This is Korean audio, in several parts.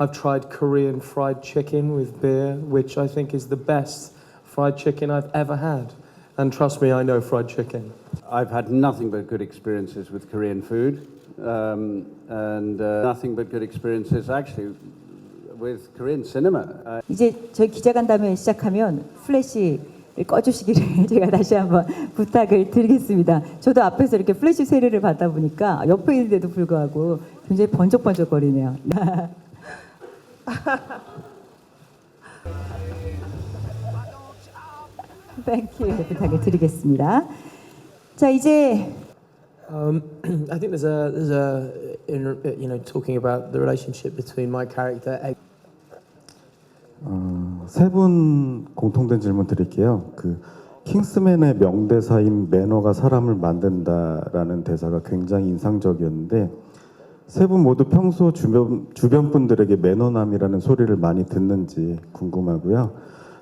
I've tried Korean fried chicken with beer, which I think is the best fried chicken I've ever had. And trust me, I know fried chicken. I've had nothing but good experiences with Korean food, um, and uh, nothing but good experiences actually with Korean cinema. Uh, 이제 저희 기자간담회 시작하면 플래시를 꺼주시기를 제가 다시 한번 부탁을 드리겠습니다. 저도 앞에서 이렇게 플래시 세례를 받다 보니까 옆에 있는데도 불구하고 굉장히 번쩍번쩍거리네요. 땡큐 부탁을 드리겠습니다. 자 이제 Um, I think there's a there's a in, you know talking about the relationship between my character. Egg- 어, 세분 공통된 질문 드릴게요. 그 킹스맨의 명대사인 매너가 사람을 만든다라는 대사가 굉장히 인상적이었는데 세 분 모두 평소 주변 주변 분들에게 매너남이라는 소리를 많이 듣는지 궁금하고요.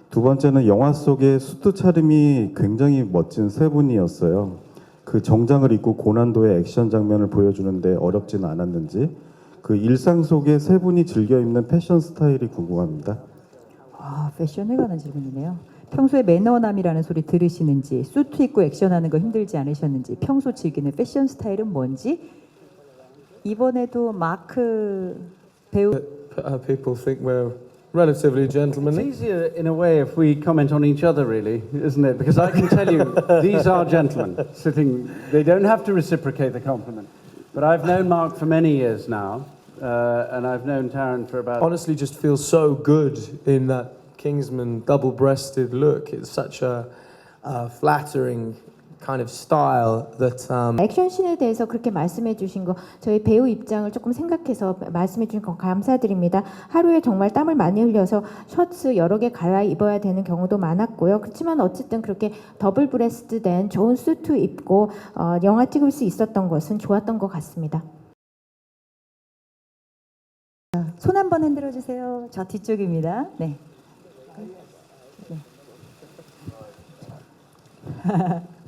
두 번째는 영화 속의 수트 차림이 굉장히 멋진 세 분이었어요. 그 정장을 입고 고난도의 액션 장면을 보여주는데 어렵지는 않았는지 그 일상 속에 세 분이 즐겨 입는 패션 스타일이 궁금합니다. 아, 패션에 관한 질문이네요. 평소에 매너남이라는 소리 들으시는지, 수트 입고 액션하는 거 힘들지 않으셨는지, 평소 즐기는 패션 스타일은 뭔지, 이번에도 마크 배우 uh, people think we're relatively it's gentlemanly. easier in a way if we comment on each other, really, isn't it? Because I can tell you, these are gentlemen sitting. They don't have to reciprocate the compliment. But I've known Mark for many years now, uh, and I've known Taryn for about. Honestly, just feels so good in that Kingsman double-breasted look. It's such a, a flattering kind of style that um, 액션 씬에 대해서 그렇게 말씀해 주신 거 저희 배우 입장을 조금 생각해서 말씀해 주신 거 감사드립니다. 하루에 정말 땀을 많이 흘려서 셔츠 여러 개 갈아입어야 되는 경우도 많았고요. 그렇지만 어쨌든 그렇게 더블 브레스트 된 좋은 수트 입고 어, 영화 찍을 수 있었던 것은 좋았던 것 같습니다. 손 한번 흔들어 주세요. 저 뒤쪽입니다. 네.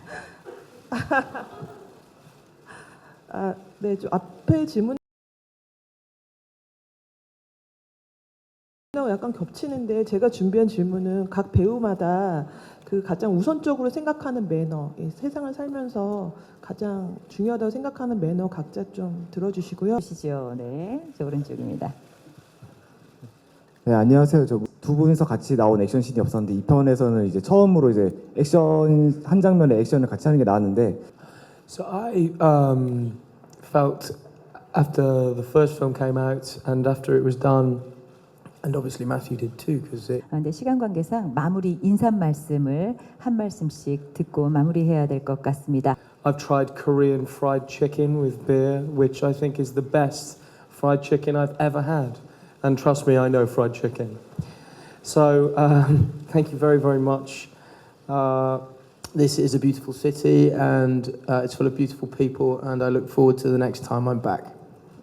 아, 네, 좀 앞에 질문 약간 겹치는데 제가 준비한 질문은 각 배우마다 그 가장 우선적으로 생각하는 매너, 이 세상을 살면서 가장 중요하다고 생각하는 매너 각자 좀 들어주시고요. 보시죠. 네. 저 오른쪽입니다. 네, 안녕하세요. 저 두 분이서 같이 나온 액션 씬이 없었는데 이 편에서는 이제 처음으로 이제 액션 한 장면의 액션을 같이 하는 게 나왔는데 So I um, felt after the first film came out and after it was done, and obviously Matthew did too, because it 그런데 시간 관계상 마무리 인사 말씀을 한 말씀씩 듣고 마무리해야 될 것 같습니다. I've tried Korean fried chicken with beer, which I think is the best fried chicken I've ever had. And trust me, I know fried chicken. So um, thank you very, very much. Uh, this is a beautiful city and uh, it's full of beautiful people, and I look forward to the next time I'm back.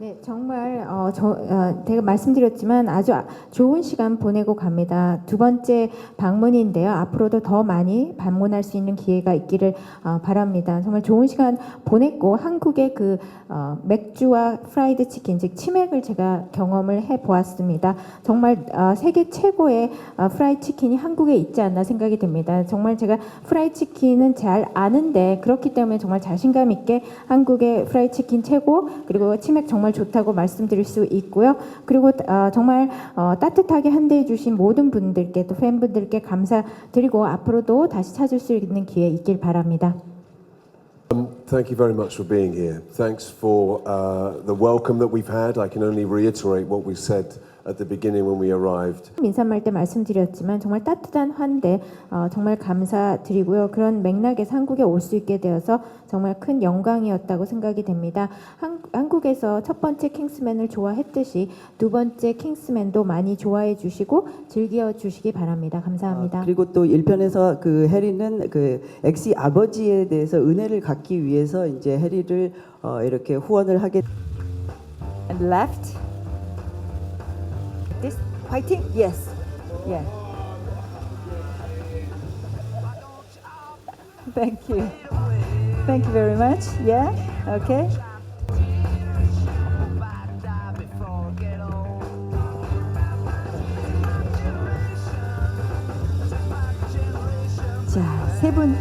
네, 정말 어, 저, 어, 제가 말씀드렸지만 아주 아- 좋은 시간 보내고 갑니다. 두 번째 방문인데요. 앞으로도 더 많이 방문할 수 있는 기회가 있기를 어, 바랍니다. 정말 좋은 시간 보냈고 한국의 그 어, 맥주와 프라이드 치킨 즉 치맥을 제가 경험을 해 보았습니다. 정말 어, 세계 최고의 어, 프라이드 치킨이 한국에 있지 않나 생각이 듭니다. 정말 제가 프라이드 치킨은 잘 아는데 그렇기 때문에 정말 자신감 있게 한국의 프라이드 치킨 최고 그리고 치맥 정말 좋다고 말씀드릴 수 있고요. 그리고 어, 정말 어, 따뜻하게 환대해 주신 모든 분들께 또 팬분들께 감사드리고 앞으로도 다시 찾을 수 있는 기회 있길 바랍니다. Thank you very much for being here. Thanks for uh, the welcome that we've had. I can only reiterate what we said at the beginning when we arrived. 인사말 때 말씀드렸지만 정말 따뜻한 환대 어, 정말 감사드리고요. 그런 맥락에서 한국에 올 수 있게 되어서 정말 큰 영광이었다고 생각이 됩니다. 한, 한국에서 첫 번째 킹스맨을 좋아했듯이 두 번째 킹스맨도 많이 좋아해 주시고 즐겨 주시기 바랍니다. 감사합니다. 아, 그리고 또 1편에서 그 해리는 그 엑시 아버지에 대해서 은혜를 갖기 위해서 이제 해리를 어, 이렇게 후원을 하게 And left. This fighting? Yes. Yeah. Thank you. Thank you very much. Yeah. Okay. 자, 세 분.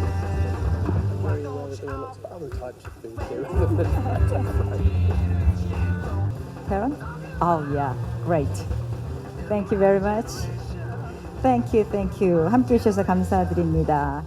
Karen? Oh, yeah. Great. Thank you very much. Thank you, thank you. 함께 해주셔서 감사드립니다.